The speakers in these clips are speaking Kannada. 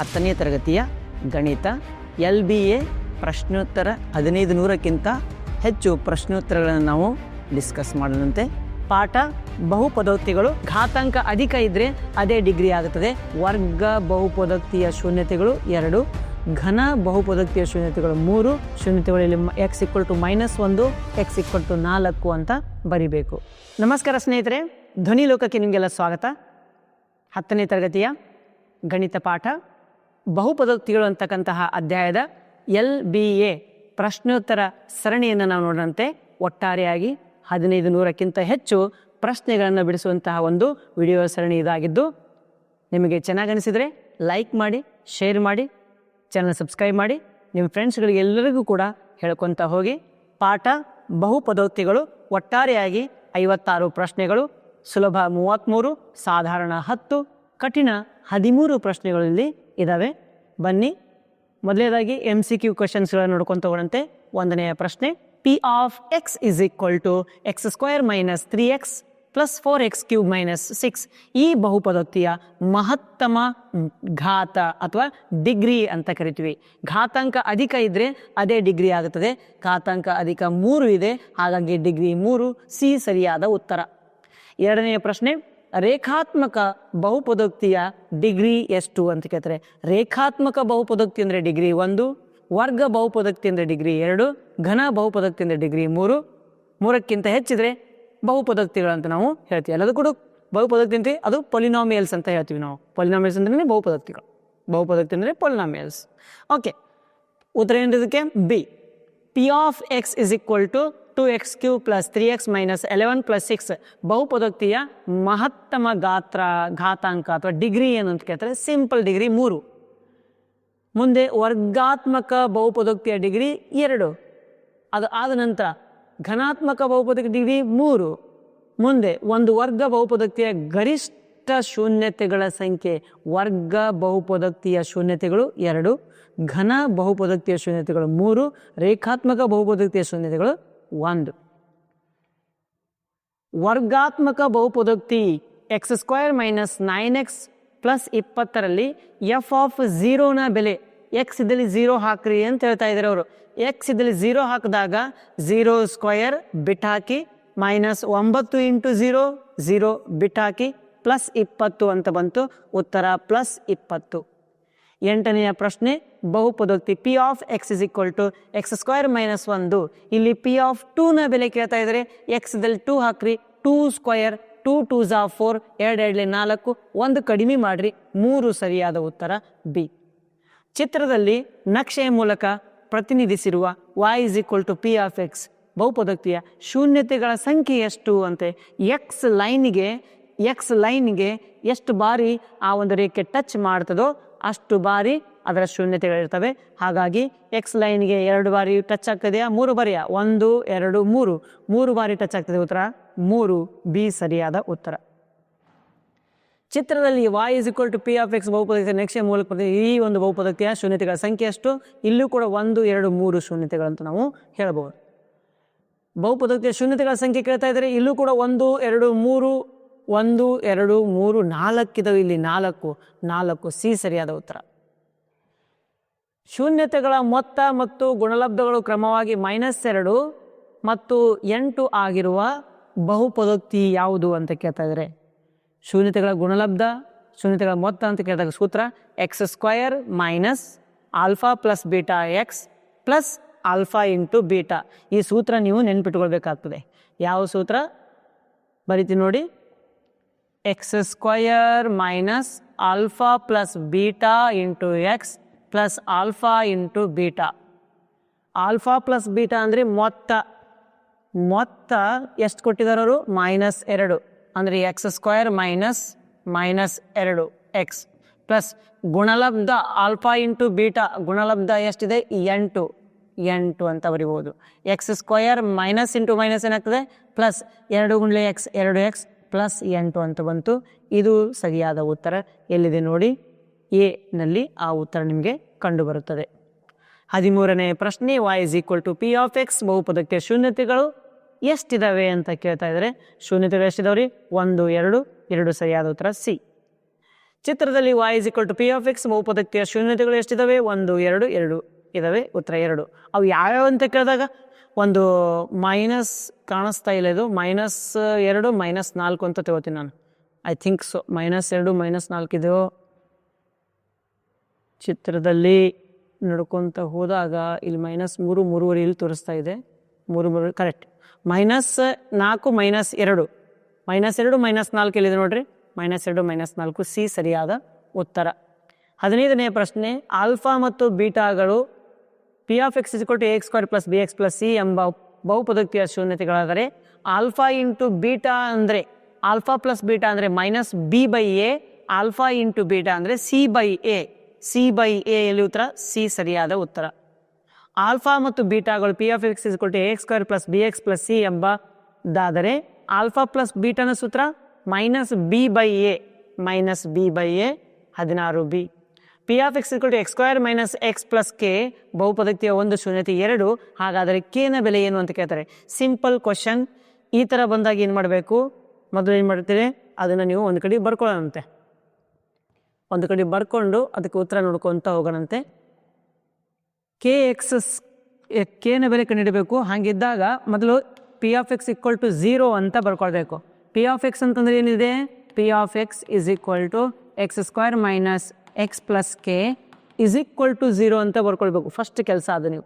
ಹತ್ತನೇ ತರಗತಿಯ ಗಣಿತ, ಎಲ್ ಬಿ ಎ ಪ್ರಶ್ನೋತ್ತರ ಹದಿನೈದು ನೂರಕ್ಕಿಂತ ಹೆಚ್ಚು ಪ್ರಶ್ನೋತ್ತರಗಳನ್ನು ನಾವು ಡಿಸ್ಕಸ್ ಮಾಡದಂತೆ ಪಾಠ ಬಹುಪದೋಕ್ತಿಗಳು, ಘಾತಾಂಕ ಅಧಿಕ ಇದ್ದರೆ ಅದೇ ಡಿಗ್ರಿ ಆಗುತ್ತದೆ. ವರ್ಗ ಬಹುಪದೋಕ್ತಿಯ ಶೂನ್ಯತೆಗಳು ಎರಡು, ಘನ ಬಹುಪದೋಕ್ತಿಯ ಶೂನ್ಯತೆಗಳು ಮೂರು, ಶೂನ್ಯತೆಗಳು ಇಲ್ಲಿ ಎಕ್ಸ್ ಇಕ್ವಲ್ ಟು ಮೈನಸ್ ಒಂದು ಎಕ್ಸ್ ಇಕ್ವಲ್ ಟು ನಾಲ್ಕು ಅಂತ ಬರಿಬೇಕು. ನಮಸ್ಕಾರ ಸ್ನೇಹಿತರೆ ಧ್ವನಿ ಲೋಕಕ್ಕೆ ನಿಮಗೆಲ್ಲ ಸ್ವಾಗತ. ಹತ್ತನೇ ತರಗತಿಯ ಗಣಿತ ಪಾಠ. ಬಹುಪದೋಕ್ತಿಗಳು ಅಂತಕ್ಕಂತಹ ಅಧ್ಯಾಯದ ಎಲ್ ಬಿ ಎ ಪ್ರಶ್ನೋತ್ತರ ಸರಣಿಯನ್ನು ನಾವು ನೋಡಿದಂತೆ ಒಟ್ಟಾರೆಯಾಗಿ ಹದಿನೈದು ನೂರಕ್ಕಿಂತ ಹೆಚ್ಚು ಪ್ರಶ್ನೆಗಳನ್ನು ಬಿಡಿಸುವಂತಹ ಒಂದು ವಿಡಿಯೋ ಸರಣಿ ಇದಾಗಿದ್ದು, ನಿಮಗೆ ಚೆನ್ನಾಗಿ ಅನಿಸಿದರೆ ಲೈಕ್ ಮಾಡಿ, ಶೇರ್ ಮಾಡಿ, ಚಾನಲ್ ಸಬ್ಸ್ಕ್ರೈಬ್ ಮಾಡಿ. ನಿಮ್ಮ ಫ್ರೆಂಡ್ಸ್ಗಳಿಗೆ ಎಲ್ಲರಿಗೂ ಕೂಡ ಹೇಳ್ಕೊತ ಹೋಗಿ, ಪಾಠ ಬಹುಪದೋಕ್ತಿಗಳು, ಒಟ್ಟಾರೆಯಾಗಿ ಐವತ್ತಾರು ಪ್ರಶ್ನೆಗಳು, ಸುಲಭ ಮೂವತ್ತ್ಮೂರು, ಸಾಧಾರಣ ಹತ್ತು ಕಠಿಣ ಹದಿಮೂರು ಪ್ರಶ್ನೆಗಳಲ್ಲಿ ಇದ್ದಾವೆ ಬನ್ನಿ. ಮೊದಲನೇದಾಗಿ ಎಂ ಸಿ ಕ್ಯೂ ಕ್ವಶನ್ಸ್ಗಳನ್ನು ನೋಡ್ಕೊಂಡು ಹೋಗೋಣಂತೆ. ಒಂದನೆಯ ಪ್ರಶ್ನೆ P of X is equal to X square minus three X plus four X cube minus six ಈ ಬಹುಪದೋಕ್ತಿಯ ಮಹತ್ತಮ ಘಾತ ಅಥವಾ ಡಿಗ್ರಿ ಅಂತ ಕರಿತೀವಿ. ಘಾತಾಂಕ ಅಧಿಕ ಇದ್ದರೆ ಅದೇ ಡಿಗ್ರಿ ಆಗುತ್ತದೆ. ಘಾತಾಂಕ ಅಧಿಕ ಮೂರು ಇದೆ. ಹಾಗಾಗಿ ಡಿಗ್ರಿ ಮೂರು ಸಿ ಸರಿಯಾದ ಉತ್ತರ. ಎರಡನೆಯ ಪ್ರಶ್ನೆ ರೇಖಾತ್ಮಕ ಬಹುಪದೋಕ್ತಿಯ ಡಿಗ್ರಿ ಎಷ್ಟು ಅಂತ ಕೇಳ್ತಾರೆ. ರೇಖಾತ್ಮಕ ಬಹುಪದೋಕ್ತಿ ಅಂದರೆ ಡಿಗ್ರಿ ಒಂದು, ವರ್ಗ ಬಹುಪದೋಕ್ತಿ ಅಂದರೆ ಡಿಗ್ರಿ ಎರಡು, ಘನ ಬಹುಪದೋಕ್ತಿ ಅಂದರೆ ಡಿಗ್ರಿ ಮೂರು. ಮೂರಕ್ಕಿಂತ ಹೆಚ್ಚಿದ್ರೆ ಬಹುಪದಕ್ತಿಗಳು ಅಂತ ನಾವು ಹೇಳ್ತೀವಿ. ಎಲ್ಲದೂ ಕೂಡ ಬಹುಪದೋಕ್ತಿ ಅಂತೀವಿ. ಅದು ಪೊಲಿನಾಮಿಯಲ್ಸ್ ಅಂತ ಹೇಳ್ತೀವಿ ನಾವು. ಪೊಲಿನಾಮಿಯಲ್ಸ್ ಅಂದ್ರೆ ಬಹುಪದೋಕ್ತಿಗಳು. ಬಹುಪದೋಕ್ತಿ ಅಂದರೆ ಪೊಲಿನಾಮಿಯಲ್ಸ್ ಓಕೆ ಉತ್ತರ ಏನಿದಕ್ಕೆ B P of X is equal to two X cube plus three X minus eleven plus six ಬಹುಪದೋಕ್ತಿಯ ಮಹತ್ತಮ ಗಾತ್ರ, ಘಾತಾಂಕ ಅಥವಾ ಡಿಗ್ರಿ ಏನು ಅಂತ ಕೇಳ್ತಾರೆ? ಸಿಂಪಲ್ ಡಿಗ್ರಿ ಮೂರು. ಮುಂದೆ ವರ್ಗಾತ್ಮಕ ಬಹುಪದೋಕ್ತಿಯ ಡಿಗ್ರಿ ಎರಡು. ಅದು ಆದ ನಂತರ ಘನಾತ್ಮಕ ಬಹುಪದೋಕ್ತಿ ಡಿಗ್ರಿ ಮೂರು. ಮುಂದೆ ಒಂದು ವರ್ಗ ಬಹುಪದೋಕ್ತಿಯ ಗರಿಷ್ಠ ಶೂನ್ಯತೆಗಳ ಸಂಖ್ಯೆ ವರ್ಗ ಬಹುಪದೋಕ್ತಿಯ ಶೂನ್ಯತೆಗಳು ಎರಡು, ಘನ ಬಹುಪದೋಕ್ತಿಯ ಶೂನ್ಯತೆಗಳು ಮೂರು, ರೇಖಾತ್ಮಕ ಬಹುಪದೋಕ್ತಿಯ ಶೂನ್ಯತೆಗಳು ಒಂದು. ವರ್ಗಾತ್ಮಕ ಬಹುಪದೋಕ್ತಿ X square minus nine X plus ಇಪ್ಪತ್ತರಲ್ಲಿ ಎಫ್ ಆಫ್ ಝೀರೋನ ಬೆಲೆ ಎಕ್ಸ್ ಇದ್ದಲ್ಲಿ ಝೀರೋ ಹಾಕ್ರಿ ಅಂತ ಹೇಳ್ತಾ ಇದ್ದಾರೆ ಅವರು. ಎಕ್ಸ್ ಇದ್ದಲ್ಲಿ ಝೀರೋ ಹಾಕಿದಾಗ ಝೀರೋ ಸ್ಕ್ವಯರ್ ಬಿಟ್ ಹಾಕಿ ಮೈನಸ್ ಒಂಬತ್ತು ಇಂಟು ಝೀರೋ ಝೀರೋ ಬಿಟ್ ಹಾಕಿ ಪ್ಲಸ್ ಇಪ್ಪತ್ತು ಅಂತ ಬಂತು. ಉತ್ತರ ಪ್ಲಸ್ ಇಪ್ಪತ್ತು. ಎಂಟನೆಯ ಪ್ರಶ್ನೆ, ಬಹುಪದೋಕ್ತಿ P of X is equal to X square minus ಒಂದು. ಇಲ್ಲಿ ಪಿ ಆಫ್ ಟೂನ ಬೆಲೆ ಕೇಳ್ತಾ ಇದ್ದಾರೆ. ಎಕ್ಸ್ದಲ್ಲಿ ಟೂ ಹಾಕ್ರಿ. ಟೂ ಸ್ಕ್ವಯರ್ ಟೂ ಟೂ ಝಾ ಫೋರ್ ಎರಡು, ಎರಡಲಿ ನಾಲ್ಕು. ಒಂದು ಕಡಿಮೆ ಮಾಡಿರಿ. ಮೂರು ಸರಿಯಾದ ಉತ್ತರ ಬಿ ಚಿತ್ರದಲ್ಲಿ ನಕ್ಷೆಯ ಮೂಲಕ ಪ್ರತಿನಿಧಿಸಿರುವ Y is equal to P of X ಬಹುಪದೋಕ್ತಿಯ ಶೂನ್ಯತೆಗಳ ಸಂಖ್ಯೆ ಎಷ್ಟು ಅಂತೆ ಎಕ್ಸ್ ಲೈನ್ಗೆ ಎಕ್ಸ್ ಲೈನ್ಗೆ ಎಷ್ಟು ಬಾರಿ ಆ ಒಂದು ರೇಖೆ ಟಚ್ ಮಾಡ್ತದೋ ಅಷ್ಟು ಬಾರಿ ಅದರ ಶೂನ್ಯತೆಗಳಿರ್ತವೆ. ಹಾಗಾಗಿ ಎಕ್ಸ್ ಲೈನ್ಗೆ ಎರಡು ಬಾರಿ ಟಚ್ ಆಗ್ತದೆಯಾ? ಮೂರು ಬಾರಿಯಾ? ಒಂದು, ಎರಡು, ಮೂರು. ಮೂರು ಬಾರಿ ಟಚ್ ಆಗ್ತದೆ ಉತ್ತರ? ಮೂರು. ಬಿ ಸರಿಯಾದ ಉತ್ತರ. ಚಿತ್ರದಲ್ಲಿ Y is equal to P of X ಬಹುಪದಕ್ಕೆ next ಮೂಲಕ ಈ ಒಂದು ಬಹುಪದಕ್ಕೆ ಶೂನ್ಯತೆಗಳ ಸಂಖ್ಯೆ ಅಷ್ಟು ಇಲ್ಲೂ ಕೂಡ ಒಂದು, ಎರಡು, ಮೂರು ಶೂನ್ಯತೆಗಳಂತ ನಾವು ಹೇಳಬಹುದು ಬಹುಪದಕ್ಕೆ ಶೂನ್ಯತೆಗಳ ಸಂಖ್ಯೆ ಕೇಳ್ತಾ ಇದ್ದಾರೆ. ಇಲ್ಲೂ ಕೂಡ ಒಂದು, ಎರಡು, ಮೂರು ಒಂದು, ಎರಡು, ಮೂರು, ನಾಲ್ಕಿದವು, ಇಲ್ಲಿ ನಾಲ್ಕು ನಾಲ್ಕು ಸಿ ಸರಿಯಾದ ಉತ್ತರ. ಶೂನ್ಯತೆಗಳ ಮೊತ್ತ ಮತ್ತು ಗುಣಲಬ್ಧಗಳು ಕ್ರಮವಾಗಿ ಮೈನಸ್ ಎರಡು ಮತ್ತು ಎಂಟು ಆಗಿರುವ ಬಹುಪದೋಕ್ತಿ ಯಾವುದು ಅಂತ ಕೇಳ್ತಾ ಇದ್ದಾರೆ. ಶೂನ್ಯತೆಗಳ ಗುಣಲಬ್ಧ, ಶೂನ್ಯತೆಗಳ ಮೊತ್ತ ಅಂತ ಕೇಳಿದಾಗ ಸೂತ್ರ X square minus alpha plus beta X plus alpha into beta ಈ ಸೂತ್ರ ನೀವು ನೆನ್ಪಿಟ್ಕೊಳ್ಬೇಕಾಗ್ತದೆ. ಯಾವ ಸೂತ್ರ? ಬರಿತೀನಿ ನೋಡಿ. X square minus alpha plus beta into X plus alpha into beta alpha plus beta ಅಂದರೆ ಮೊತ್ತ. ಮೊತ್ತ ಎಷ್ಟು ಕೊಟ್ಟಿದ್ದಾರೆ ಅವರು? ಮೈನಸ್ ಎರಡು. ಅಂದರೆ ಎಕ್ಸ್ ಸ್ಕ್ವಯರ್ ಮೈನಸ್ ಮೈನಸ್ ಎರಡು ಎಕ್ಸ್ ಪ್ಲಸ್ ಗುಣಲಬ್ಧ ಆಲ್ಫಾ ಇಂಟು ಬೀಟಾ ಗುಣಲಬ್ಧ ಎಷ್ಟಿದೆ? ಎಂಟು. ಎಂಟು ಅಂತ ಬರಿಬೋದು. X square minus into minus ಏನಾಗ್ತದೆ? ಪ್ಲಸ್ ಎರಡು ಗುಂಡ್ಲೆ ಎಕ್ಸ್ ಎರಡು ಎಕ್ಸ್ ಪ್ಲಸ್ ಎಂಟು ಅಂತ ಬಂತು. ಇದು ಸರಿಯಾದ ಉತ್ತರ. ಎಲ್ಲಿದೆ ನೋಡಿ? ಎ ನಲ್ಲಿ ಆ ಉತ್ತರ ನಿಮಗೆ ಕಂಡುಬರುತ್ತದೆ. ಹದಿಮೂರನೇ ಪ್ರಶ್ನೆ Y is equal to P of X ಬಹುಪದಕ್ಕೆ ಶೂನ್ಯತೆಗಳು ಎಷ್ಟಿದಾವೆ ಅಂತ ಕೇಳ್ತಾ ಇದ್ದಾರೆ ಶೂನ್ಯತೆಗಳು ಎಷ್ಟಿದಾವೆ ರೀ ಒಂದು, ಎರಡು ಎರಡು ಸರಿಯಾದ ಉತ್ತರ ಸಿ. ಚಿತ್ರದಲ್ಲಿ Y is equal to P of X ಬಹುಪದಕ್ಕೆ ಶೂನ್ಯತೆಗಳು ಎಷ್ಟಿದಾವೆ? ಒಂದು, ಎರಡು ಎರಡು. ಇದಾವೆ, ಉತ್ತರ ಎರಡು. ಅವು ಯಾವ್ಯಾವ ಅಂತ ಕೇಳಿದಾಗ, ಒಂದು ಮೈನಸ್ ಕಾಣಿಸ್ತಾ ಇಲ್ಲ ಇದು ಮೈನಸ್ ಎರಡು ಮೈನಸ್ ನಾಲ್ಕು ಅಂತ ತಗೋತೀನಿ ನಾನು. ಐ ಥಿಂಕ್ ಸೊ ಮೈನಸ್ ಎರಡು ಮೈನಸ್ ನಾಲ್ಕು ಇದು ಚಿತ್ರದಲ್ಲಿ ನಡ್ಕೊತ ಹೋದಾಗ, ಇಲ್ಲಿ ಮೈನಸ್ ಮೂರು, ಮೂರುವರೆ ಇಲ್ಲಿ ತೋರಿಸ್ತಾ ಇದೆ. ಮೂರು ಮೂರು ಕರೆಕ್ಟ್ ಮೈನಸ್ ನಾಲ್ಕು ಮೈನಸ್ ಎರಡು. ಮೈನಸ್ ಎರಡು ಮೈನಸ್ ನಾಲ್ಕು ಇಲ್ಲಿದೆ ನೋಡ್ರಿ? ಮೈನಸ್ ಎರಡು ಮೈನಸ್ ನಾಲ್ಕು ಸಿ ಸರಿಯಾದ ಉತ್ತರ. ಹದಿನೈದನೇ ಪ್ರಶ್ನೆ ಆಲ್ಫಾ ಮತ್ತು ಬೀಟಾಗಳು P of X is two X square plus B X plus C ಎಂಬ ಬಹುಪದಕ್ತಿಯ ಶೂನ್ಯತೆಗಳಾದರೆ ಆಲ್ಫಾ ಇಂಟು ಬೀಟಾ ಅಂದರೆ ಆಲ್ಫಾ ಪ್ಲಸ್ ಬೀಟಾ ಅಂದರೆ minus B by A alpha into beta ಅಂದರೆ C by A C by A ಎಲ್ಲಿ ಉತ್ತರ? ಸಿ ಸರಿಯಾದ ಉತ್ತರ. ಆಲ್ಫಾ ಮತ್ತು ಬೀಟಾಗಳು P of X ಇಸ್ಕೊಟ್ಟು A X square plus B X plus C ಎಂಬದಾದರೆ alpha plus ಬೀಟಾನ ಸೂತ್ರ minus B by A minus B by A ಹದಿನಾರು B P of X ಇಸ್ಕೊಟ್ಟು X square minus X plus K ಬಹುಪದಕ್ತಿಯ ಒಂದು ಶೂನ್ಯತೆ ಎರಡು. ಹಾಗಾದರೆ ಕೆನ ಬೆಲೆ ಏನು ಅಂತ ಕೇಳ್ತಾರೆ. ಸಿಂಪಲ್ ಕ್ವಶನ್ ಈ ಥರ ಬಂದಾಗ ಏನು ಮಾಡಬೇಕು? ಮೊದಲು ಏನು ಮಾಡ್ತೀರಿ? ಅದನ್ನು ನೀವು ಒಂದು ಕಡೆ ಬರ್ಕೊಳ್ಳೋಣಂತೆ. ಒಂದು ಕಡೆ ಬರ್ಕೊಂಡು ಅದಕ್ಕೆ ಉತ್ತರ ನೋಡ್ಕೊತ ಹೋಗೋಣಂತೆ. ಕೆ ಎಕ್ಸ್ ಕೆನ ಬೆಲೆ ಕಂಡಿಡಬೇಕು ಹಾಗಿದ್ದಾಗ ಮೊದಲು P of X equal to zero ಅಂತ ಬರ್ಕೊಳ್ಬೇಕು. ಪಿ ಆಫ್ ಎಕ್ಸ್ ಅಂತಂದ್ರೆ ಏನಿದೆ? P of X is equal to X square minus X plus K is equal to zero ಅಂತ ಬರ್ಕೊಳ್ಬೇಕು. ಫಸ್ಟ್ ಕೆಲಸ ಅದು ನೀವು.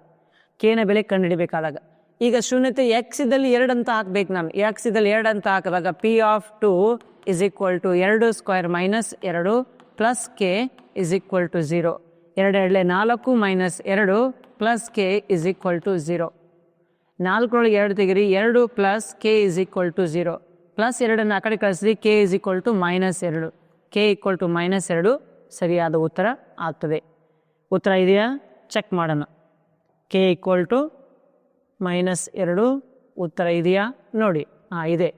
ಕೆನ ಬೆಲೆ ಕಂಡುಹಿಡಿಬೇಕಾದಾಗ. ಈಗ ಶೂನ್ಯತೆ ಎಕ್ಸ್ ಇದ್ದಲ್ಲಿ ಎರಡು ಅಂತ ಹಾಕ್ಬೇಕು ನಾನು. ಎಕ್ಸ್ ಇದ್ದಲ್ಲಿ ಎರಡು ಅಂತ ಹಾಕಿದಾಗ P of two is equal to ಎರಡು ಸ್ಕ್ವೇರ್ ಮೈನಸ್ ಎರಡು plus K is equal to zero ಎರಡು ಎರಡಲೆ ನಾಲ್ಕು ಮೈನಸ್ ಎರಡು plus K is equal to zero ನಾಲ್ಕರೊಳಗೆ ಎರಡು ತೆಗಿರಿ. ಎರಡು plus K is equal to zero plus ಎರಡನ್ನು ಆ ಕಡೆ ಕಳಿಸ್ರಿ. K is equal to minus ಎರಡು. ಕೆ ಈಕ್ವಲ್ ಟು ಮೈನಸ್ ಎರಡು. ಸರಿಯಾದ ಉತ್ತರ ಆಗ್ತದೆ. ಉತ್ತರ ಇದೆಯಾ? ಚೆಕ್ ಮಾಡೋಣ. ಕೆ ಈಕ್ವಲ್ ಟು ಮೈನಸ್ ಎರಡು. ಉತ್ತರ ಇದೆಯಾ? ನೋಡಿ. ಹಾಂ ಇದೆ.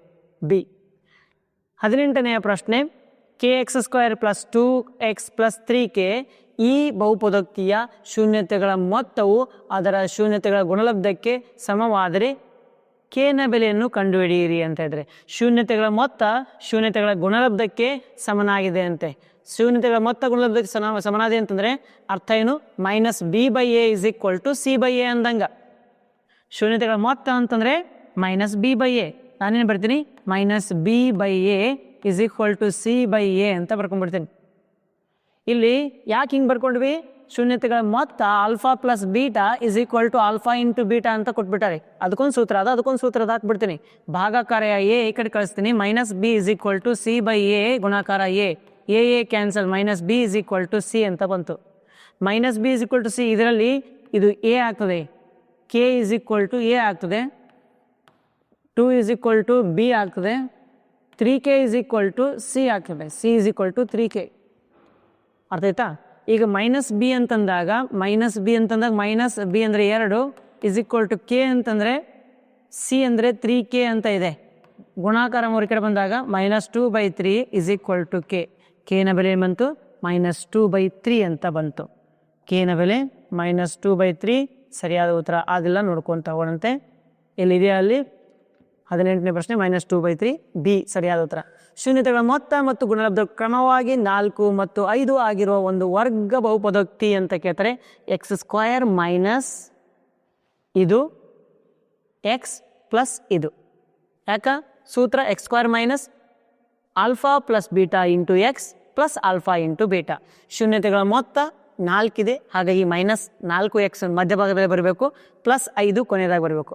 ಬಿ ಹದಿನೆಂಟನೆಯ ಪ್ರಶ್ನೆ. K X square plus two X plus three K ಈ ಬಹುಪದೋಕ್ತಿಯ ಶೂನ್ಯತೆಗಳ ಮೊತ್ತವು ಅದರ ಶೂನ್ಯತೆಗಳ ಗುಣಲಬ್ಧಕ್ಕೆ ಸಮವಾದರೆ ಕೆನ ಬೆಲೆಯನ್ನು ಕಂಡುಹಿಡಿಯಿರಿ ಅಂತ ಇದ್ರೆ ಶೂನ್ಯತೆಗಳ ಮೊತ್ತ ಶೂನ್ಯತೆಗಳ ಗುಣಲಬ್ಧಕ್ಕೆ ಸಮನಾಗಿದೆ ಅಂತೆ. ಶೂನ್ಯತೆಗಳ ಮೊತ್ತ ಗುಣಲಬ್ಧಕ್ಕೆ ಸಮ, ಸಮನಾದೆ ಅಂತಂದರೆ ಅರ್ಥ ಏನು? Minus B by A is equal to C by A ಅಂದಂಗ. ಶೂನ್ಯತೆಗಳ ಮೊತ್ತ ಅಂತಂದರೆ ಮೈನಸ್ ಬಿ ಬೈ ಎ. ನಾನೇನು ಬರ್ತೀನಿ? Minus B by A is equal to C by A ಅಂತ ಬರ್ಕೊಂಡ್ಬಿಡ್ತೀನಿ. ಇಲ್ಲಿ ಯಾಕೆ ಹಿಂಗೆ ಬರ್ಕೊಂಡ್ವಿ? ಶೂನ್ಯತೆಗಳ ಮೊತ್ತ alpha plus beta is equal to alpha into beta ಅಂತ ಕೊಟ್ಬಿಟ್ಟಾರೆ. ಅದಕ್ಕೊಂದು ಸೂತ್ರ ಅದ, ಅದಕ್ಕೊಂದು ಸೂತ್ರ ಅದು ಹಾಕ್ಬಿಡ್ತೀನಿ. ಭಾಗಾಕಾರ ಎ ಈ ಕಡೆ ಕಳಿಸ್ತೀನಿ. Minus B is equal to C by A ಗುಣಾಕಾರ A. A A cancel minus B is equal to C ಅಂತ ಬಂತು. Minus B is equal to C ಇದರಲ್ಲಿ ಇದು ಎ ಆಗ್ತದೆ. K is equal to A ಆಗ್ತದೆ. Two is equal to B ಆಗ್ತದೆ. Three K is equal to C ಆಗ್ತದೆ. C is equal to three K ಅರ್ಥ ಆಯ್ತಾ? ಈಗ ಮೈನಸ್ ಬಿ ಅಂತಂದಾಗ ಮೈನಸ್ ಬಿ ಅಂತಂದಾಗ ಮೈನಸ್ ಬಿ ಅಂದರೆ ಎರಡು ಇಸ್ ಈಕ್ವಲ್ ಟು ಕೆ ಅಂತಂದರೆ ಸಿ ಅಂದರೆ ತ್ರೀ ಕೆ ಅಂತ ಇದೆ. ಗುಣಾಕಾರ ಮೂರು ಕಡೆ ಬಂದಾಗ minus two by three is equal to K ಕೆನ ಬೆಲೆ ಬಂತು? ಮೈನಸ್ ಟೂ ಬೈ ತ್ರೀ ಅಂತ ಬಂತು. ಕೆನ ಬೆಲೆ ಮೈನಸ್ ಟೂ ಬೈ ತ್ರೀ ಸರಿಯಾದ ಉತ್ತರ ಅದೆಲ್ಲ ನೋಡ್ಕೊತ ಹೋಗೋಣಂತೆ ಎಲ್ಲಿದೆಯಾ ಅಲ್ಲಿ? ಹದಿನೆಂಟನೇ ಪ್ರಶ್ನೆ minus two by three B ಸರಿಯಾದ ಉತ್ತರ. ಶೂನ್ಯತೆಗಳ ಮೊತ್ತ ಮತ್ತು ಗುಣಲಬ್ಧ ಕ್ರಮವಾಗಿ ನಾಲ್ಕು ಮತ್ತು ಐದು ಆಗಿರುವ ಒಂದು ವರ್ಗ ಬಹುಪದೋಕ್ತಿ ಅಂತ ಕೇಳ್ತಾರೆ. ಎಕ್ಸ್ ಸ್ಕ್ವಯರ್ ಮೈನಸ್ ಇದು ಎಕ್ಸ್ ಪ್ಲಸ್ ಇದು. ಯಾಕ? ಸೂತ್ರ X square minus alpha plus beta into X plus alpha into beta. ಶೂನ್ಯತೆಗಳ ಮೊತ್ತ ನಾಲ್ಕಿದೆ. ಹಾಗಾಗಿ ಮೈನಸ್ ನಾಲ್ಕು ಎಕ್ಸ್ ಮಧ್ಯಭಾಗದಲ್ಲಿ ಬರಬೇಕು. ಪ್ಲಸ್ ಐದು ಕೊನೆಯದಾಗಿ ಬರಬೇಕು.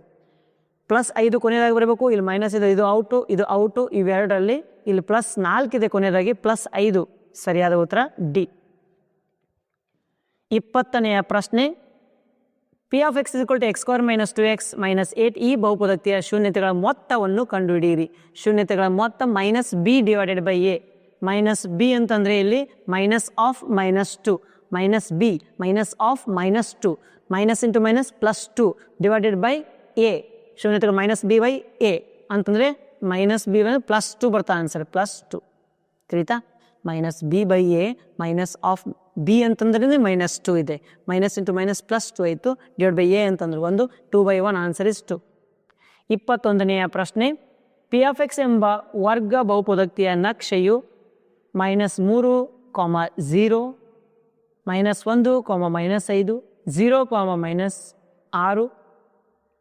ಪ್ಲಸ್ ಐದು ಕೊನೆಯದಾಗಿ ಬರಬೇಕು. ಇಲ್ಲಿ ಮೈನಸ್ ಇದೆ, ಇದು ಔಟು ಇದು ಔಟು. ಇವೆರಡರಲ್ಲಿ ಇಲ್ಲಿ ಪ್ಲಸ್ ನಾಲ್ಕಿದೆ ಕೊನೆಯದಾಗಿ ಪ್ಲಸ್ ಐದು. ಸರಿಯಾದ ಉತ್ತರ ಡಿ. ಇಪ್ಪತ್ತನೆಯ ಪ್ರಶ್ನೆ P of X equal to X square minus two X minus eight ಈ ಬಹುಪದಕ್ತಿಯ ಶೂನ್ಯತೆಗಳ ಮೊತ್ತವನ್ನು ಕಂಡುಹಿಡಿಯಿರಿ. ಶೂನ್ಯತೆಗಳ ಮೊತ್ತ minus B divided by A minus B ಅಂತಂದರೆ ಇಲ್ಲಿ minus of minus two minus B minus of minus two minus into minus plus two divided by A ಶೂನ್ಯತೆಗಳು minus B by A ಅಂತಂದರೆ ಮೈನಸ್ ಬೈ ಪ್ಲಸ್ ಟು ಬರ್ತಾ ಆನ್ಸರ್ ಪ್ಲಸ್ ಟು ತಿಳಿತಾ? Minus B by A minus of B ಅಂತಂದ್ರೆ ಮೈನಸ್ ಟು ಇದೆ. Minus into minus plus two ಆಯಿತು. ಡಿವೈಡ್ ಬೈ ಎ ಅಂತಂದ್ರೆ ಒಂದು two by one answer is two ಇಪ್ಪತ್ತೊಂದನೆಯ ಪ್ರಶ್ನೆ ಪಿ ಎಫ್ ಎಕ್ಸ್ ಎಂಬ ವರ್ಗ ಬಹುಪದಕ್ತಿಯ ನಕ್ಷೆಯು ಮೈನಸ್ ಮೂರು ಕಾಮ ಝೀರೋ ಮೈನಸ್ ಒಂದು ಕಾಮ ಮೈನಸ್ ಐದು ಝೀರೋ ಕಾಮ ಮೈನಸ್ ಆರು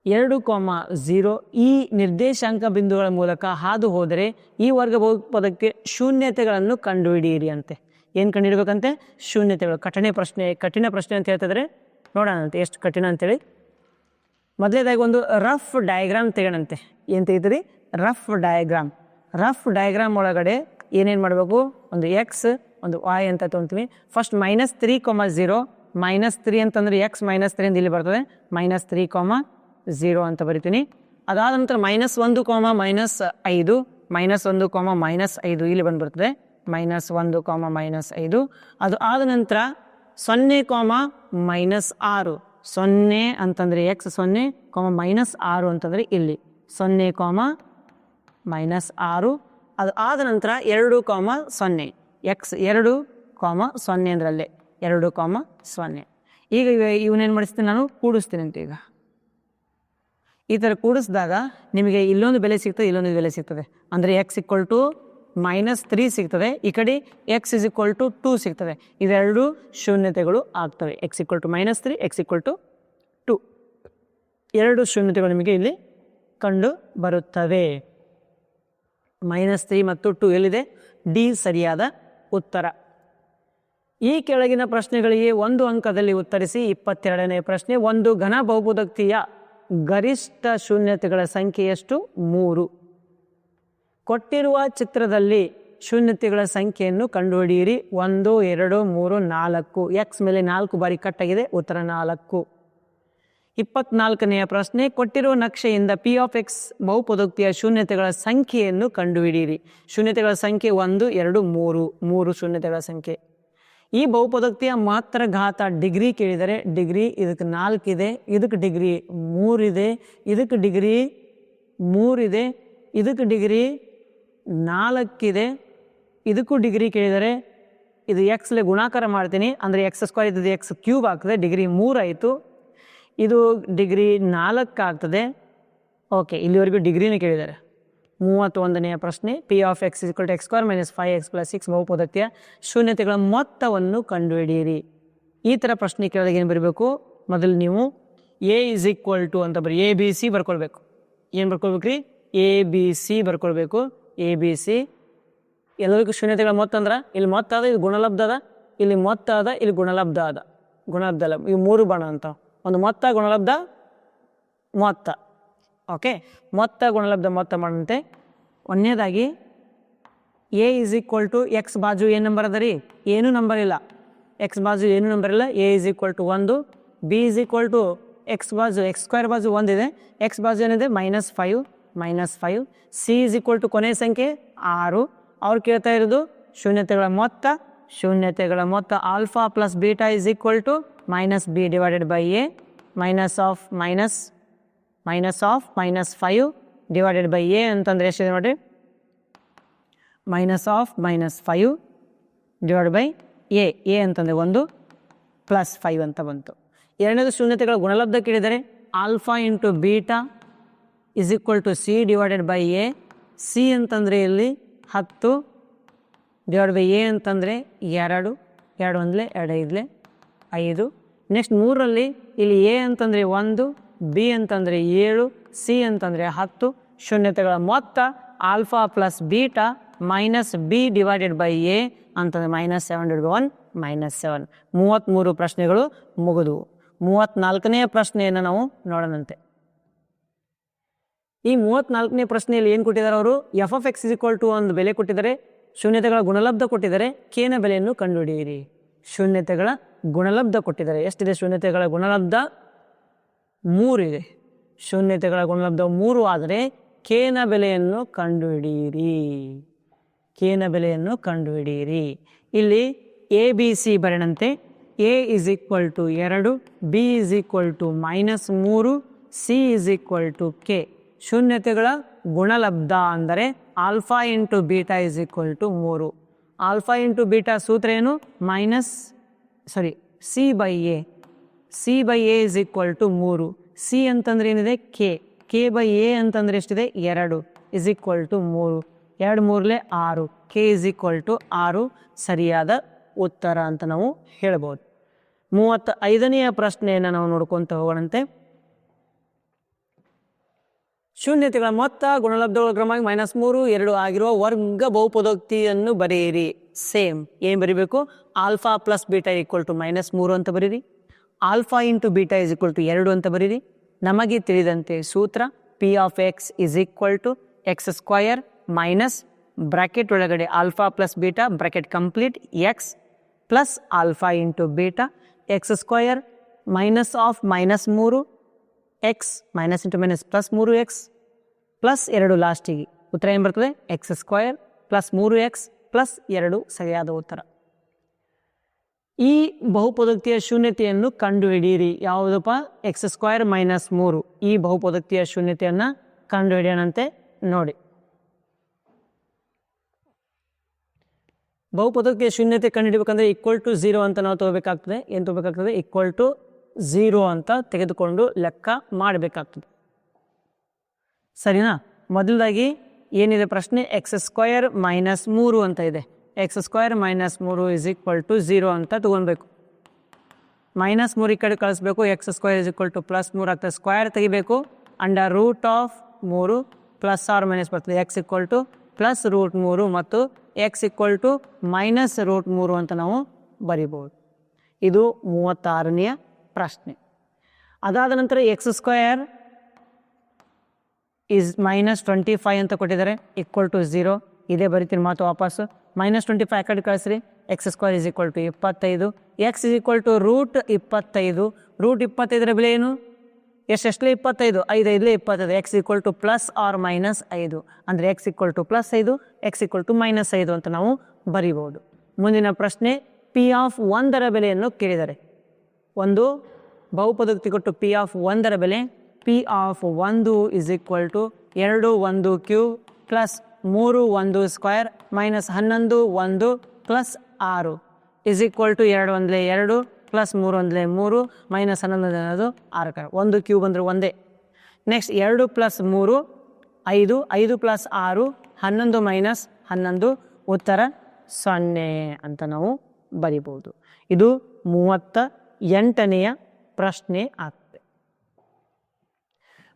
ಎರಡು ಕೋಮ ಝೀರೋ ಈ ನಿರ್ದೇಶಾಂಕ ಬಿಂದುಗಳ ಮೂಲಕ ಹಾದು ಹೋದರೆ ಈ ವರ್ಗ ಬಹುಪದಕ್ಕೆ ಶೂನ್ಯತೆಗಳನ್ನು ಕಂಡುಹಿಡಿಯಿರಿ ಅಂತೆ ಏನು ಕಂಡುಹಿಡಬೇಕಂತೆ? ಶೂನ್ಯತೆಗಳು. ಕಠಿಣ ಪ್ರಶ್ನೆ ಕಠಿಣ ಪ್ರಶ್ನೆ ಅಂತ ಹೇಳ್ತಿದ್ರೆ ನೋಡೋಣಂತೆ ಎಷ್ಟು ಕಠಿಣ ಅಂತೇಳಿ. ಮೊದಲೇದಾಗಿ ಒಂದು ರಫ್ ಡಯಾಗ್ರಾಮ್ ತೆಗೋಣಂತೆ ಏನು ತೆಗಿತೀರಿ? ರಫ್ ಡಯಾಗ್ರಾಮ್ ರಫ್ ಡಯಾಗ್ರಾಮ್ ಒಳಗಡೆ ಏನೇನು ಮಾಡಬೇಕು? ಒಂದು ಎಕ್ಸ್ ಒಂದು ವಾಯ್ ಅಂತ ತೊಗೊತೀವಿ. First minus three comma zero minus three ಅಂತಂದರೆ ಎಕ್ಸ್ ಮೈನಸ್ ತ್ರೀ ಅಂತ ಇಲ್ಲಿ ಬರ್ತದೆ. ಮೈನಸ್ ತ್ರೀ ಕಾಮ ಝೀರೋ ಅಂತ ಬರಿತೀನಿ. ಅದಾದ ನಂತರ ಮೈನಸ್ ಒಂದು ಕಾಮ ಮೈನಸ್ ಐದು ಮೈನಸ್ ಒಂದು ಕಾಮ ಮೈನಸ್ ಐದು ಇಲ್ಲಿ ಬಂದ್ಬಿಡ್ತದೆ. ಮೈನಸ್ ಒಂದು ಕೋಮ ಮೈನಸ್ ಐದು. ಅದು ಆದ ನಂತರ ಸೊನ್ನೆ ಕೋಮ ಮೈನಸ್ ಆರು. ಸೊನ್ನೆ ಅಂತಂದರೆ ಎಕ್ಸ್ ಸೊನ್ನೆ ಕೋಮ ಮೈನಸ್ ಆರು ಅಂತಂದರೆ ಇಲ್ಲಿ. ಸೊನ್ನೆ ಕಾಮ ಮೈನಸ್ ಆರು. ಅದು ಆದ ನಂತರ ಎರಡು ಕಾಮ ಸೊನ್ನೆ. ಎಕ್ಸ್ ಎರಡು ಕೋಮ ಸೊನ್ನೆ ಅಂದ್ರಲ್ಲೇ ಎರಡು ಕಾಮ ಸೊನ್ನೆ. ಈಗ ಇವ ಇವನೇನು ಮಾಡಿಸ್ತೀನಿ ನಾನು? ಕೂಡಿಸ್ತೀನಿ ಅಂತ ಈಗ. ಈ ಥರ ಕೂಡಿಸಿದಾಗ ನಿಮಗೆ ಇಲ್ಲೊಂದು ಬೆಲೆ ಸಿಗ್ತದೆ, ಇಲ್ಲೊಂದು ಬೆಲೆ ಸಿಗ್ತದೆ. ಅಂದರೆ x equal to minus three ಸಿಗ್ತದೆ. ಈ ಕಡೆ x is equal to two ಸಿಗ್ತದೆ. ಇವೆರಡು ಶೂನ್ಯತೆಗಳು ಆಗ್ತವೆ. X equal to minus three x equal to to two ಶೂನ್ಯತೆಗಳು ನಿಮಗೆ ಇಲ್ಲಿ ಕಂಡು ಬರುತ್ತವೆ. ಮೈನಸ್ ತ್ರೀ ಮತ್ತು ಟು ಎಲ್ಲಿದೆ? ಡಿ ಸರಿಯಾದ ಉತ್ತರ. ಈ ಕೆಳಗಿನ ಪ್ರಶ್ನೆಗಳಿಗೆ ಒಂದು ಅಂಕದಲ್ಲಿ ಉತ್ತರಿಸಿ ಇಪ್ಪತ್ತೆರಡನೇ ಪ್ರಶ್ನೆ, ಒಂದು ಘನ ಬಹುಪದಕ್ತಿಯ ಗರಿಷ್ಠ ಶೂನ್ಯತೆಗಳ ಸಂಖ್ಯೆ ಎಷ್ಟು ಮೂರು. ಕೊಟ್ಟಿರುವ ಚಿತ್ರದಲ್ಲಿ ಶೂನ್ಯತೆಗಳ ಸಂಖ್ಯೆಯನ್ನು ಕಂಡುಹಿಡಿಯಿರಿ. ಒಂದು, ಎರಡು, ಮೂರು, ನಾಲ್ಕು. ಎಕ್ಸ್ ಮೇಲೆ ನಾಲ್ಕು ಬಾರಿ ಕಟ್ಟಾಗಿದೆ, ಉತ್ತರ ನಾಲ್ಕು. ಇಪ್ಪತ್ನಾಲ್ಕನೆಯ ಪ್ರಶ್ನೆ, ಕೊಟ್ಟಿರುವ ನಕ್ಷೆಯಿಂದ ಪಿ ಆಫ್ ಎಕ್ಸ್ ಬಹುಪದೋಕ್ತಿಯ ಶೂನ್ಯತೆಗಳ ಸಂಖ್ಯೆಯನ್ನು ಕಂಡುಹಿಡಿಯಿರಿ. ಶೂನ್ಯತೆಗಳ ಸಂಖ್ಯೆ ಒಂದು, ಎರಡು, ಮೂರು. ಮೂರು ಶೂನ್ಯತೆಗಳ ಸಂಖ್ಯೆ. ಈ ಬಹುಪದೋಕ್ತಿಯ ಮಾತ್ರ ಘಾತ ಡಿಗ್ರಿ ಕೇಳಿದರೆ ಡಿಗ್ರಿ ಇದಕ್ಕೆ ನಾಲ್ಕಿದೆ ಇದಕ್ಕೆ ಡಿಗ್ರಿ ಮೂರಿದೆ ಇದಕ್ಕೆ ಡಿಗ್ರಿ ಮೂರಿದೆ ಇದಕ್ಕೆ ಡಿಗ್ರಿ ನಾಲ್ಕಿದೆ ಇದಕ್ಕೂ ಡಿಗ್ರಿ ಕೇಳಿದರೆ ಇದು ಎಕ್ಸ್ಲೆ ಗುಣಾಕಾರ ಮಾಡ್ತೀನಿ. ಅಂದರೆ ಎಕ್ಸ್ ಸ್ಕ್ವೇರ್ ಇದ್ದದ್ದು ಎಕ್ಸ್ ಕ್ಯೂಬ್ ಆಗ್ತದೆ, ಡಿಗ್ರಿ ಮೂರಾಯಿತು ಇದು ಡಿಗ್ರಿ ನಾಲ್ಕು ಆಗ್ತದೆ. ಓಕೆ ಇಲ್ಲಿವರೆಗೂ ಡಿಗ್ರಿನೇ ಕೇಳಿದ್ದಾರೆ. ಮೂವತ್ತೊಂದನೆಯ ಪ್ರಶ್ನೆ P of x to x square minus five x plus six ಬಹುಪದತ್ಯ ಶೂನ್ಯತೆಗಳ ಮೊತ್ತವನ್ನು ಕಂಡುಹಿಡಿಯಿರಿ. ಈ ಥರ ಪ್ರಶ್ನೆ ಕೇಳಿದಾಗ ಏನು ಬರಬೇಕು? ಮೊದಲು ನೀವು ಎ ಇಸ್ ಈಕ್ವಲ್ ಟು ಅಂತ ಬರೀ ಎ ಬಿ ಸಿ ಬರ್ಕೊಳ್ಬೇಕು. ಏನು ಬರ್ಕೊಳ್ಬೇಕ್ರಿ? ಎ ಬಿ ಸಿ ಬರ್ಕೊಳ್ಬೇಕು. ಎ ಬಿ ಸಿ ಎಲ್ಲರಿಗೂ ಶೂನ್ಯತೆಗಳ ಮೊತ್ತ ಅಂದ್ರೆ, ಇಲ್ಲಿ ಮೊತ್ತ ಅದ, ಇಲ್ಲಿ ಗುಣಲಬ್ಧ ಅದ, ಇಲ್ಲಿ ಮೊತ್ತ ಅದ, ಇಲ್ಲಿ ಗುಣಲಬ್ಧ ಅದ. ಗುಣಲಬ್ಧ ಅಲ್ಲ, ಇವು ಮೂರು ಬಣ ಅಂತ. ಒಂದು ಮೊತ್ತ, ಗುಣಲಬ್ಧ, ಮೊತ್ತ. ಓಕೆ ಮೊತ್ತ ಗುಣಲಬ್ಧ ಮೊತ್ತ ಮಾಡಂತೆ ಒಂದನೇದಾಗಿ A is equal to x ಬಾಜು ಏನು ನಂಬರ್ ಅದ ರೀ? ಏನೂ ನಂಬರ್ ಇಲ್ಲ. ಎಕ್ಸ್ ಬಾಜು ಏನೂ ನಂಬರ್ ಇಲ್ಲ. ಎ ಇಸ್ ಈಕ್ವಲ್ ಟು ಒಂದು. B is equal to x ಬಾಜು ಎಕ್ಸ್ ಸ್ಕ್ವೇರ್ ಬಾಜು ಒಂದಿದೆ ಎಕ್ಸ್ ಬಾಜು ಏನಿದೆ? Minus five minus five C is equal to ಕೊನೆಯ ಸಂಖ್ಯೆ ಆರು. ಅವ್ರು ಕೇಳ್ತಾ ಇರೋದು ಶೂನ್ಯತೆಗಳ ಮೊತ್ತ. ಶೂನ್ಯತೆಗಳ ಮೊತ್ತ alpha plus beta is equal to minus B divided by A minus of minus minus of minus five divided by A ಅಂತಂದ್ರೆ ಎಷ್ಟಿದೆ ನೋಡಿರಿ? Minus of minus five divide by A A ಅಂತಂದರೆ ಒಂದು ಪ್ಲಸ್ ಫೈವ್ ಅಂತ ಬಂತು. ಎರಡನೇದು ಶೂನ್ಯತೆಗಳ ಗುಣಲಬ್ಧ ಕೇಳಿದರೆ alpha into beta is equal to C divided by A C ಅಂತಂದರೆ ಇಲ್ಲಿ ಹತ್ತು ಡಿವೈಡ್ ಬೈ ಎ ಅಂತಂದರೆ ಎರಡು ಎರಡು ಒಂದಲೇ, ಎರಡು ಐದಲೇ, ಐದು. ನೆಕ್ಸ್ಟ್ ಮೂರರಲ್ಲಿ ಇಲ್ಲಿ ಎ ಅಂತಂದರೆ ಒಂದು ಬಿ ಅಂತಂದರೆ ಏಳು, ಸಿ ಅಂತಂದರೆ ಹತ್ತು, ಶೂನ್ಯತೆಗಳ ಮೊತ್ತ alpha plus beta minus B divided by A ಅಂತಂದರೆ minus seven divided by one, minus seven. ಮೂವತ್ತ್ಮೂರು ಪ್ರಶ್ನೆಗಳು ಮುಗಿದವು. ಮೂವತ್ತ್ನಾಲ್ಕನೇ ಪ್ರಶ್ನೆಯನ್ನು ನಾವು ನೋಡೋಣಂತೆ. ಈ ಮೂವತ್ತ್ನಾಲ್ಕನೇ ಪ್ರಶ್ನೆಯಲ್ಲಿ ಏನು ಕೊಟ್ಟಿದ್ದಾರೆ ಅವರು? F F x equal to ಒಂದು ಬೆಲೆ ಕೊಟ್ಟಿದ್ದಾರೆ. ಶೂನ್ಯತೆಗಳ ಗುಣಲಬ್ಧ ಕೊಟ್ಟಿದ್ದಾರೆ. ಕೇನ ಬೆಲೆಯನ್ನು ಕಂಡುಹಿಡಿಯಿರಿ. ಶೂನ್ಯತೆಗಳ ಗುಣಲಬ್ಧ ಕೊಟ್ಟಿದ್ದಾರೆ. ಎಷ್ಟಿದೆ ಶೂನ್ಯತೆಗಳ ಗುಣಲಬ್ಧ? ಮೂರಿದೆ. ಶೂನ್ಯತೆಗಳ ಗುಣಲಬ್ಧ ಮೂರು ಆದರೆ ಕೇನ ಬೆಲೆಯನ್ನು ಕಂಡುಹಿಡಿಯಿರಿ. ಕೇನ ಬೆಲೆಯನ್ನು ಕಂಡುಹಿಡಿಯಿರಿ. ಇಲ್ಲಿ ಎ ಬಿ ಸಿ ಬರೆಯಂತೆ ಎ ಇಸ್ ಈಕ್ವಲ್ ಟು ಎರಡು B is equal to minus ಮೂರು C is equal to K ಶೂನ್ಯತೆಗಳ ಗುಣಲಬ್ಧ ಅಂದರೆ alpha into beta is equal to ಮೂರು. ಆಲ್ಫಾ ಇಂಟು ಬೀಟಾ ಸೂತ್ರ ಏನು? Minus sorry C by A C by A is equal to ಮೂರು. ಸಿ ಅಂತಂದ್ರೆ ಏನಿದೆ? ಕೆ ಕೆ ಬೈ ಎ ಅಂತಂದ್ರೆ ಎಷ್ಟಿದೆ? ಎರಡು. ಇಸ್ ಈಕ್ವಲ್ ಟು ಮೂರು. ಎರಡು ಮೂರಲೆ ಆರು. ಕೆ ಇಸ್ ಈಕ್ವಲ್ ಟು ಆರು. ಸರಿಯಾದ ಉತ್ತರ ಅಂತ ನಾವು ಹೇಳ್ಬೋದು. ಮೂವತ್ತ ಐದನೆಯ ಪ್ರಶ್ನೆಯನ್ನು ನಾವು ನೋಡ್ಕೊತ ಹೋಗೋಣಂತೆ. ಶೂನ್ಯತೆಗಳ ಮೊತ್ತ, ಗುಣಲಬ್ಧಗಳ ಕ್ರಮವಾಗಿ ಮೈನಸ್ ಮೂರು, ಎರಡು ಆಗಿರುವ ವರ್ಗ ಬಹುಪದೋಕ್ತಿಯನ್ನು ಬರೆಯಿರಿ. ಸೇಮ್ ಏನು ಬರೀಬೇಕು? Alpha plus beta equal to minus ಮೂರು ಅಂತ ಬರೀರಿ. Alpha into beta is equal to ಎರಡು ಅಂತ ಬರೀರಿ. ನಮಗೆ ತಿಳಿದಂತೆ ಸೂತ್ರ P of x is equal to x square minus bracket ಒಳಗಡೆ alpha plus beta bracket complete x plus alpha into beta x square minus of minus ಮೂರು x minus into minus plus ಮೂರು ಎಕ್ಸ್ ಪ್ಲಸ್ ಎರಡು ಲಾಸ್ಟಿಗೆ ಉತ್ತರ ಏನು ಬರ್ತದೆ? ಎಕ್ಸ್ ಸ್ಕ್ವಯರ್ ಪ್ಲಸ್ ಮೂರು ಎಕ್ಸ್ ಪ್ಲಸ್ ಎರಡು, ಸರಿಯಾದ ಉತ್ತರ. ಈ ಬಹುಪದೋಕ್ತಿಯ ಶೂನ್ಯತೆಯನ್ನು ಕಂಡುಹಿಡಿಯಿರಿ. ಯಾವುದಪ್ಪ? ಎಕ್ಸ್ ಸ್ಕ್ವೇರ್ ಮೈನಸ್ ಮೂರು. ಈ ಬಹುಪದೋಕ್ತಿಯ ಶೂನ್ಯತೆಯನ್ನು ಕಂಡುಹಿಡಿಯೋಣಂತೆ ನೋಡಿ. ಬಹುಪದೋಕ್ತಿಯ ಶೂನ್ಯತೆ ಕಂಡುಹಿಡಬೇಕಂದ್ರೆ ಈಕ್ವಲ್ ಟು ಝೀರೋ ಅಂತ ನಾವು ತಗೋಬೇಕಾಗ್ತದೆ. ಏನು ತಗೋಬೇಕಾಗ್ತದೆ? ಈಕ್ವಲ್ ಟು ಝೀರೋ ಅಂತ ತೆಗೆದುಕೊಂಡು ಲೆಕ್ಕ ಮಾಡಬೇಕಾಗ್ತದೆ. ಸರಿನಾ? ಮೊದಲದಾಗಿ ಏನಿದೆ ಪ್ರಶ್ನೆ? ಎಕ್ಸ್ ಸ್ಕ್ವಯರ್ ಮೈನಸ್ ಮೂರು ಅಂತ ಇದೆ. ಎಕ್ಸ್ ಸ್ಕ್ವೇರ್ ಮೈನಸ್ ಮೂರು ಇಸ್ ಈಕ್ವಲ್ ಟು ಝೀರೋ ಅಂತ ತೊಗೊಳ್ಬೇಕು ಮೈನಸ್ ಮೂರು ಈ ಕಡೆ ಕಳಿಸ್ಬೇಕು, x square is equal to plus ಮೂರು ಆಗ್ತದೆ. ಸ್ಕ್ವೇರ್ ತೆಗಿಬೇಕು ಅಂಡರ್ ರೂಟ್ ಆಫ್ ಮೂರು ಪ್ಲಸ್ ಆರ್ ಮೈನಸ್ ಬರ್ತದೆ. X equal to plus root ಮೂರು ಮತ್ತು x equal to minus root ಮೂರು ಅಂತ ನಾವು ಬರಿಬೋದು. ಇದು ಮೂವತ್ತಾರನೆಯ ಪ್ರಶ್ನೆ. ಅದಾದ ನಂತರ x square is minus twenty five ಅಂತ ಕೊಟ್ಟಿದ್ದಾರೆ. ಈಕ್ವಲ್ ಟು ಝೀರೋ ಇದೇ ಬರಿತೀನಿ ಮಾತು ವಾಪಸ್ಸು. ಮೈನಸ್ ಟ್ವೆಂಟಿ ಫೈವ್ ಕಡೆ ಕಳಿಸ್ರಿ. X square is equal to ಇಪ್ಪತ್ತೈದು. X is equal to root ಇಪ್ಪತ್ತೈದು. ರೂಟ್ ಇಪ್ಪತ್ತೈದರ ಬೆಲೆ ಏನು? ಎಷ್ಟೆಷ್ಟಲೇ ಇಪ್ಪತ್ತೈದು? ಐದು, ಐದಲೇ ಇಪ್ಪತ್ತೈದು. X equal to plus or minus ಐದು. ಅಂದರೆ ಎಕ್ಸ್ ಈಕ್ವಲ್ ಟು ಪ್ಲಸ್ ಐದು ಎಕ್ಸ್ ಈಕ್ವಲ್ ಟು ಮೈನಸ್ ಐದು ಅಂತ ನಾವು ಬರಿಬೋದು ಮುಂದಿನ ಪ್ರಶ್ನೆ ಪಿ ಆಫ್ ಒಂದರ ಬೆಲೆಯನ್ನು ಕೇಳಿದ್ದಾರೆ ಒಂದು ಬಹುಪದೋಕ್ತಿ ಕೊಟ್ಟು ಪಿ ಆಫ್ ಒಂದರ ಬೆಲೆ. ಪಿ ಆಫ್ ಒಂದು ಇಸ್ ಈಕ್ವಲ್ ಟು ಎರಡು, ಒಂದು ಕ್ಯೂ ಪ್ಲಸ್ ಮೂರು ಒಂದು ಸ್ಕ್ವೇರ್ ಮೈನಸ್ ಹನ್ನೊಂದು ಒಂದು ಪ್ಲಸ್ ಆರು. ಇಸ್ ಈಕ್ವಲ್ ಟು ಎರಡು ಒಂದಲೇ ಎರಡು ಪ್ಲಸ್ ಮೂರು ಒಂದಲೇ ಮೂರು ಮೈನಸ್ ಹನ್ನೊಂದು ಅನ್ನೋದು ಆರು ಕಡೆ ಒಂದು ಕ್ಯೂಬ್ ಅಂದರೆ ಒಂದೇ. ನೆಕ್ಸ್ಟ್ ಎರಡು ಪ್ಲಸ್ ಮೂರು ಐದು ಐದು ಪ್ಲಸ್ ಆರು ಹನ್ನೊಂದು ಮೈನಸ್ ಹನ್ನೊಂದು ಉತ್ತರ ಸೊನ್ನೆ ಅಂತ ನಾವು ಬರಿಬೋದು ಇದು ಮೂವತ್ತ ಎಂಟನೆಯ ಪ್ರಶ್ನೆ ಆಗ್ತದೆ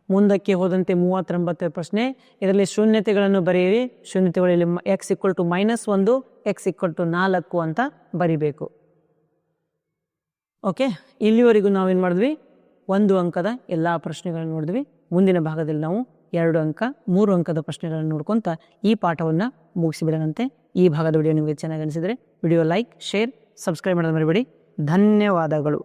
ಮುಂದಕ್ಕೆ ಹೋದಂತೆ ಮೂವತ್ತೊಂಬತ್ತು ಪ್ರಶ್ನೆ. ಇದರಲ್ಲಿ ಶೂನ್ಯತೆಗಳನ್ನು ಬರೆಯಿರಿ. ಶೂನ್ಯತೆಗಳಲ್ಲಿ ಎಕ್ಸ್ ಇಕ್ವಲ್ ಟು ಮೈನಸ್ ಒಂದು ಎಕ್ಸ್ ಇಕ್ವಲ್ ಟು ನಾಲ್ಕು ಅಂತ ಬರಿಬೇಕು. ಓಕೆ ಇಲ್ಲಿವರೆಗೂ ನಾವೇನು ಮಾಡಿದ್ವಿ? ಒಂದು ಅಂಕದ ಎಲ್ಲ ಪ್ರಶ್ನೆಗಳನ್ನು ನೋಡಿದ್ವಿ. ಮುಂದಿನ ಭಾಗದಲ್ಲಿ ನಾವು ಎರಡು ಅಂಕ, ಮೂರು ಅಂಕದ ಪ್ರಶ್ನೆಗಳನ್ನು ನೋಡ್ಕೊತ ಈ ಪಾಠವನ್ನು ಮುಗಿಸಿಬಿಡೋಣಂತೆ. ಈ ಭಾಗದ ವಿಡಿಯೋ ನಿಮಗೆ ಚೆನ್ನಾಗಿ ಅನಿಸಿದರೆ ವಿಡಿಯೋ ಲೈಕ್, ಶೇರ್, ಸಬ್ಸ್ಕ್ರೈಬ್ ಮಾಡೋದು ಮರಿಬೇಡಿ. ಧನ್ಯವಾದಗಳು.